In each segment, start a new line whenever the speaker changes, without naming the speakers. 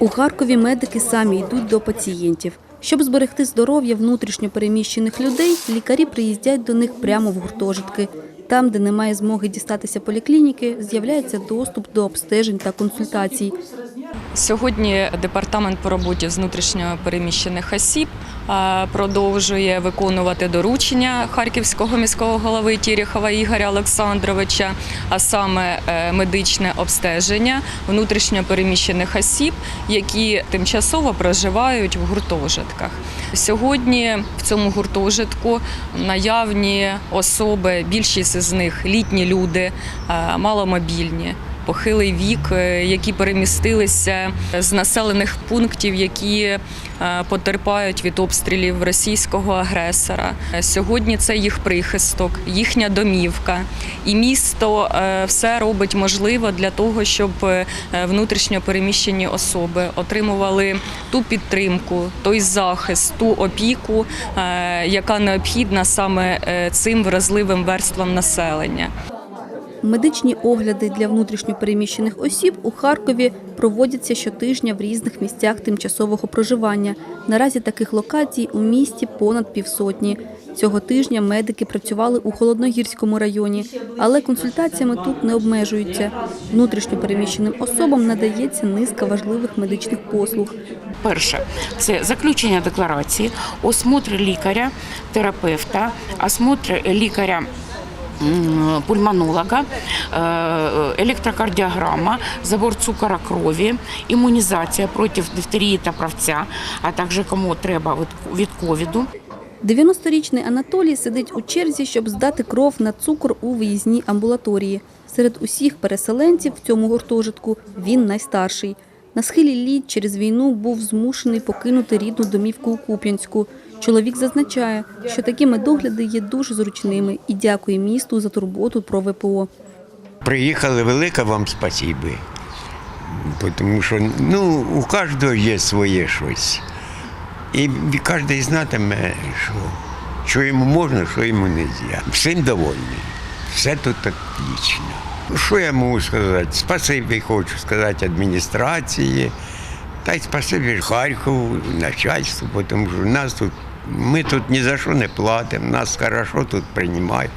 У Харкові медики самі йдуть до пацієнтів. Щоб зберегти здоров'я внутрішньо переміщених людей, лікарі приїздять до них прямо в гуртожитки. Там, де немає змоги дістатися поліклініки, з'являється доступ до обстежень та консультацій.
Сьогодні департамент по роботі з внутрішньо переміщених осіб продовжує виконувати доручення харківського міського голови Тіріхова Ігоря Олександровича, а саме е, медичне обстеження внутрішньо переміщених осіб, які тимчасово проживають в гуртожитках. Сьогодні в цьому гуртожитку наявні особи, більшість з них літні люди, маломобільні похилий вік, е, які перемістилися з населених пунктів, які е, потерпають від обстрілів російського агресора. Сьогодні це їх прихисток, їхня домівка, і місто е, все робить можливо для того, щоб внутрішньо переміщені особи отримували ту підтримку, той захист, ту опіку, яка необхідна саме цим вразливим верствам населення.
Медичні огляди для внутрішньо переміщених осіб у Харкові проводяться щотижня в різних місцях тимчасового проживання. Наразі таких локацій у місті понад півсотні. Цього тижня медики працювали у Холодногірському районі, але консультаціями тут не обмежуються. Внутрішньо переміщеним особам надається низка важливих медичних послуг.
Перше це заключення декларації, осмотр лікаря, терапевта, осмотр лікаря. Пульмонолога, е, електрокардіограма, забор цукора крові, імунізація проти дифтерії та правця, а також кому треба від ковіду.
90-річний Анатолій сидить у черзі, щоб здати кров на цукор у виїзній амбулаторії. Серед усіх переселенців в цьому гуртожитку він найстарший. На схилі літ через війну був змушений покинути рідну домівку у Куп'янську. Чоловік зазначає, що такі медогляди є дуже зручними і дякує місту за турботу про ВПО.
Приїхали, велике вам спасибі. Тому що ну, у кожного є своє щось. І кожен знатиме, що, що йому можна, що йому не можна. Всім довольний. Все тут отлично. Ну, Що я можу сказати? Спасибі хочу сказати адміністрації, та й спасибі Харкову, начальству, тому що нас тут, ми тут ні за що не платимо, нас хорошо тут приймають.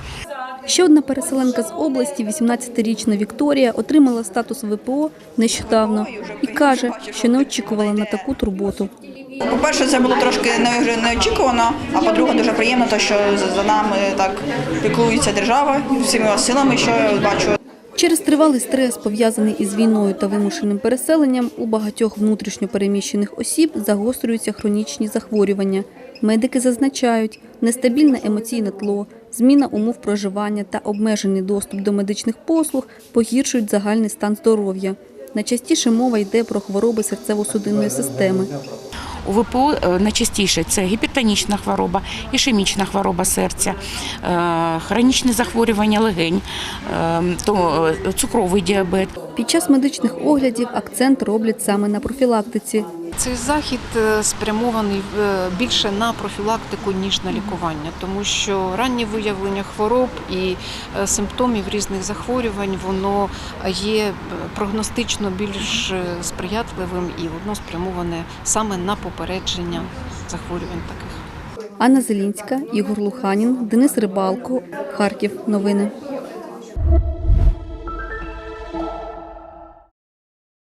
Ще одна переселенка з області, 18-річна Вікторія, отримала статус ВПО нещодавно і каже, що не очікувала на таку турботу.
По-перше, це було трошки неочікувано, а по-друге, дуже приємно, що за- за нами так піклується держава всіма силами, що я бачу.
Через тривалий стрес, пов'язаний із війною та вимушеним переселенням, у багатьох внутрішньо переміщених осіб загострюються хронічні захворювання. Медики зазначають, нестабільне емоційне тло, зміна умов проживання та обмежений доступ до медичних послуг погіршують загальний стан здоров'я. Найчастіше мова йде про хвороби серцево-судинної системи.
У ВПО е, найчастіше це гіпертонічна хвороба, ішемічна хвороба серця, е, хронічне захворювання легень, е, то цукровий діабет.
Під час медичних оглядів акцент роблять саме на профілактиці.
Цей захід е, спрямований е, більше на профілактику ніж на лікування, тому що раннє виявлення хвороб і е, симптомів різних захворювань воно є прогностично більш сприятливим і воно спрямоване саме на попередження захворювань таких.
Анна Зелінська, Ігор Луханін, Денис Рибалко, Харків. Новини.